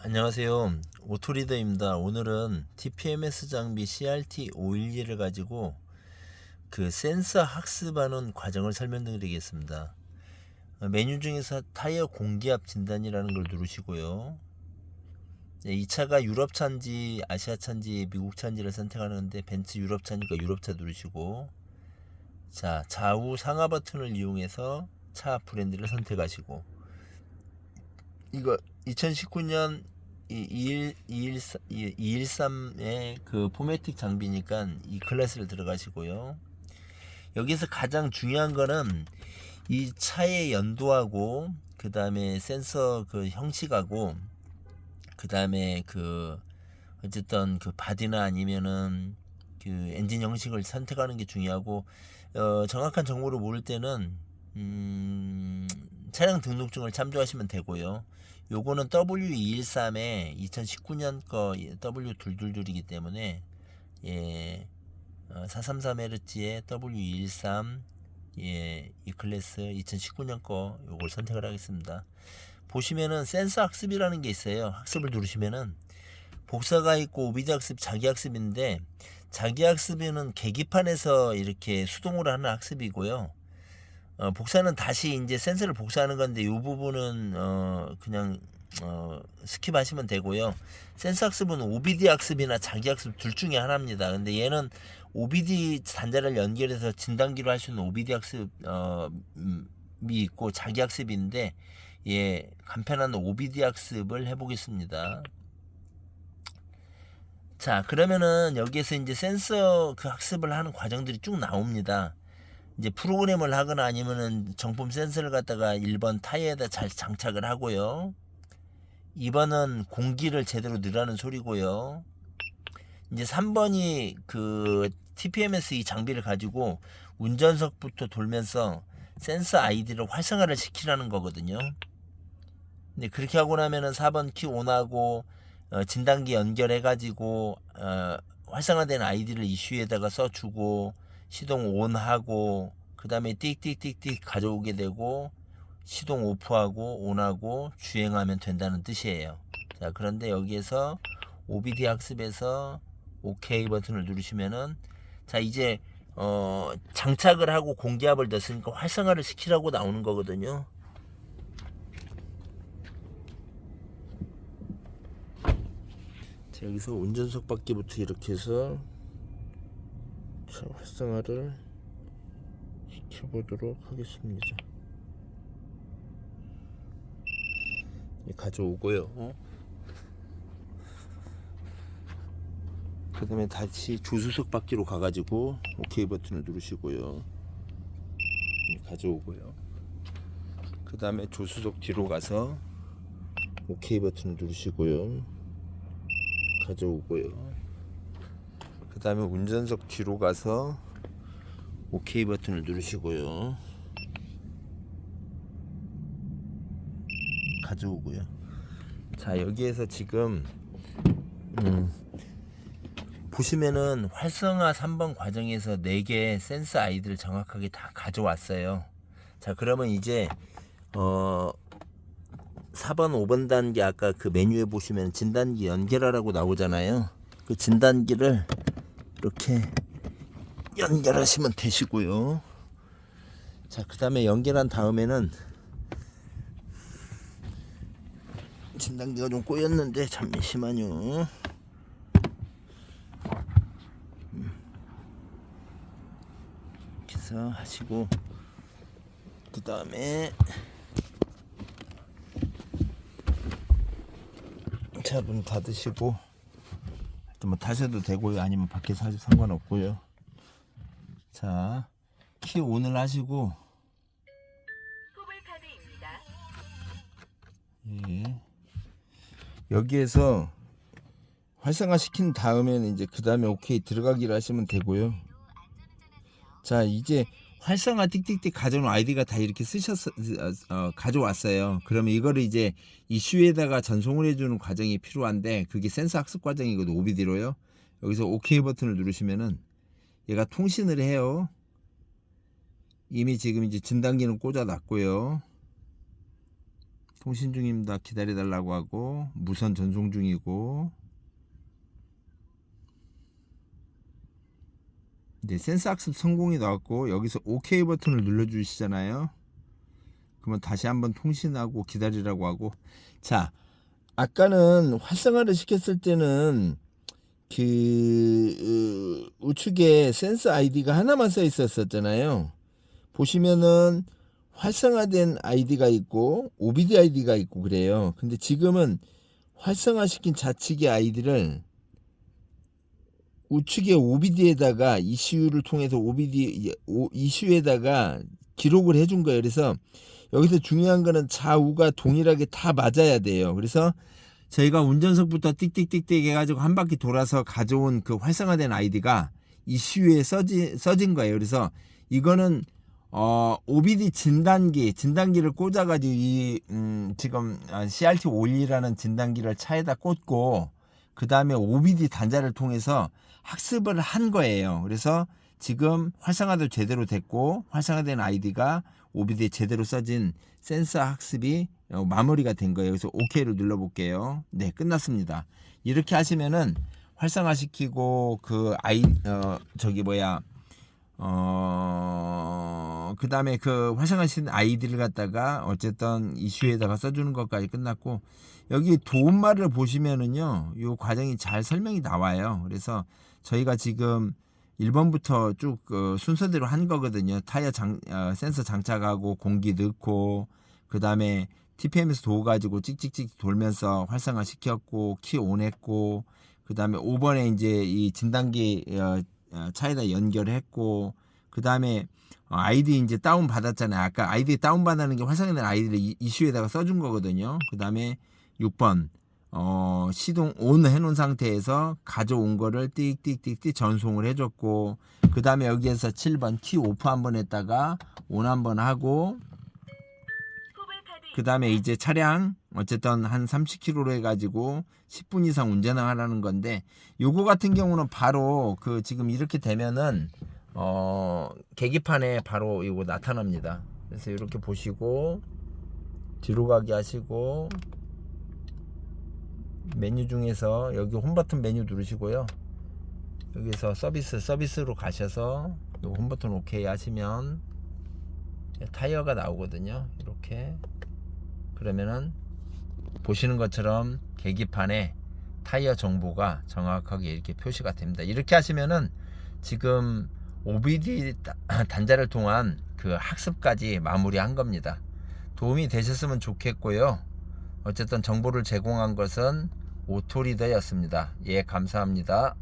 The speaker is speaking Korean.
안녕하세요. 오토리더입니다. 오늘은 TPMS 장비 CRT 512를 가지고 그 센서 학습하는 과정을 설명드리겠습니다. 어, 메뉴 중에서 타이어 공기압 진단이라는 걸 누르시고요. 네, 이 차가 유럽 차인지 아시아 차인지 미국 차인지를 선택하는데 벤츠 유럽 차니까 유럽 차 누르시고 자 좌우 상하 버튼을 이용해서 차 브랜드를 선택하시고 이거 2019년 213의 그 포매틱 장비니까 이 클래스를 들어가시고요. 여기서 가장 중요한 거는 이 차의 연도하고 그 다음에 센서 그 형식하고 그 다음에 그 어쨌든 그 바디나 아니면은 그 엔진 형식을 선택하는 게 중요하고 어, 정확한 정보를 모를 때는 음, 차량 등록증을 참조하시면 되고요. 요거는 W213의 2019년 거 W222이기 때문에 예, 433Hz의 W213 예, 이 클래스 2019년 거 요걸 선택을 하겠습니다. 보시면은 센서 학습이라는 게 있어요. 학습을 누르시면은 복사가 있고 오비드 학습, 자기 학습인데 자기 학습에는 계기판에서 이렇게 수동으로 하는 학습이고요. 어, 복사는 다시 이제 센서를 복사하는 건데 이 부분은 어, 그냥 어, 스킵하시면 되고요. 센서 학습은 OBD 학습이나 자기 학습 둘 중에 하나입니다. 근데 얘는 OBD 단자를 연결해서 진단기로 할 수 있는 OBD 학습이 어, 음, 있고 자기 학습인데 예 간편한 OBD 학습을 해보겠습니다. 자 그러면은 여기에서 이제 센서 그 학습을 하는 과정들이 쭉 나옵니다. 이제 프로그램을 하거나 아니면은 정품 센서를 갖다가 1번 타이어에다 잘 장착을 하고요. 2번은 공기를 제대로 넣으라는 소리고요. 이제 3번이 그 TPMS 이 장비를 가지고 운전석부터 돌면서 센서 아이디를 활성화를 시키라는 거거든요. 근데 그렇게 하고 나면은 4번 키 온하고 어, 진단기 연결해 가지고 어, 활성화된 아이디를 이슈에다가 써주고 시동 온하고 그 다음에 띡띡띡띡 가져오게 되고 시동 오프하고 온하고 주행하면 된다는 뜻이에요. 자 그런데 여기에서 OBD 학습에서 OK 버튼을 누르시면은 자 이제 어 장착을 하고 공기압을 넣었으니까 활성화를 시키라고 나오는 거거든요. 자 여기서 운전석 바퀴부터 이렇게 해서 자, 활성화를 시 켜보도록 하겠습니다. 예, 가져오고요. 어? 그 다음에 다시 조수석 바퀴로 가가지고 OK 버튼을 누르시고요. 예, 가져오고요. 그 다음에 조수석 뒤로 가서 OK 버튼을 누르시고요. 가져오고요. 그 다음에 운전석 뒤로 가서 OK 버튼을 누르시고요. 가져오고요. 자 여기에서 지금 음, 보시면은 활성화 3번 과정에서 4개 센서 아이들을 정확하게 다 가져왔어요. 자 그러면 이제 어 4번 5번 단계 아까 그 메뉴에 보시면 진단기 연결하라고 나오잖아요. 그 진단기를 이렇게 연결하시면 되시고요. 자, 그 다음에 연결한 다음에는 진단기가 좀 꼬였는데 잠시만요. 음. 이렇게 해서 하시고 그 다음에 자, 문 닫으시고 뭐 타셔도 되고요. 아니면 밖에서 하셔도 상관없고요. 자, 키 온을 하시고 예. 여기에서 활성화 시킨 다음에는 이제 그 다음에 오케이 들어가기를 하시면 되고요. 자, 이제 활성화 띡띡띡 가져온 아이디가 다 이렇게 쓰셨 어, 어, 가져왔어요. 그러면 이거를 이제 이슈에다가 전송을 해주는 과정이 필요한데 그게 센서 학습 과정이거든 OBD로요. 여기서 OK 버튼을 누르시면은 얘가 통신을 해요. 이미 지금 이제 진단기는 꽂아놨고요. 통신 중입니다. 기다려달라고 하고 무선 전송 중이고 이제 센서 학습 성공이 나왔고 여기서 OK 버튼을 눌러주시잖아요. 그러면 다시 한번 통신하고 기다리라고 하고 자 아까는 활성화를 시켰을 때는 그 어, 우측에 센서 아이디가 하나만 써 있었었잖아요. 보시면은 활성화된 아이디가 있고 OBD 아이디가 있고 그래요. 근데 지금은 활성화시킨 좌측의 아이디를 우측의 OBD에다가 이슈를 통해서 OBD 오- 이슈에다가 기록을 해준 거예요. 그래서 여기서 중요한 거는 좌우가 동일하게 다 맞아야 돼요. 그래서 저희가 운전석부터 띡띡띡띡 해가지고 한 바퀴 돌아서 가져온 그 활성화된 아이디가 이슈에 써지, 써진 거예요. 그래서 이거는 어, OBD 진단기, 진단기를 꽂아가지고 이, 음, 지금 CRT 51이라는 진단기를 차에다 꽂고 그 다음에 OBD 단자를 통해서 학습을 한 거예요. 그래서 지금 활성화도 제대로 됐고 활성화된 아이디가 OBD에 제대로 써진 센서 학습이 어, 마무리가 된 거예요. 그래서 OK를 눌러볼게요. 네, 끝났습니다. 이렇게 하시면은 활성화시키고 그 아이 어 저기 뭐야 어, 그 다음에 그 활성화시킨 아이디를 갖다가 어쨌든 이슈에다가 써주는 것까지 끝났고, 여기 도움말을 보시면은요, 요 과정이 잘 설명이 나와요. 그래서 저희가 지금 1번부터 쭉 그 순서대로 한 거거든요. 타이어 장, 어, 센서 장착하고 공기 넣고, 그 다음에 TPM에서 도우 가지고 찍찍찍 돌면서 활성화 시켰고, 키 온 했고, 그 다음에 5번에 이제 이 진단기 어, 어, 차에다 연결했고 그 다음에 아이디 이제 다운 받았잖아요. 아까 아이디 다운 받는 게 활성화된 아이디를 이- 이슈에다가 써준 거거든요. 그 다음에 6번 어, 시동 온 해놓은 상태에서 가져온 거를 띡띡띡띡 전송을 해줬고 그 다음에 여기에서 7번 키 오프 한번 했다가 온 한번 하고 그 다음에 이제 차량 어쨌든 한 30km로 해가지고 10분 이상 운전을 하라는 건데 요거 같은 경우는 바로 그 지금 이렇게 되면은 어 계기판에 바로 이거 나타납니다. 그래서 이렇게 보시고 뒤로 가기 하시고 메뉴 중에서 여기 홈 버튼 메뉴 누르시고요. 여기서 서비스 서비스로 가셔서 요 홈 버튼 오케이 하시면 타이어가 나오거든요. 이렇게 그러면은 보시는 것처럼 계기판에 타이어 정보가 정확하게 이렇게 표시가 됩니다. 이렇게 하시면은 지금 OBD 다- 단자를 통한 그 학습까지 마무리한 겁니다. 도움이 되셨으면 좋겠고요. 어쨌든 정보를 제공한 것은 오토리더였습니다. 예, 감사합니다.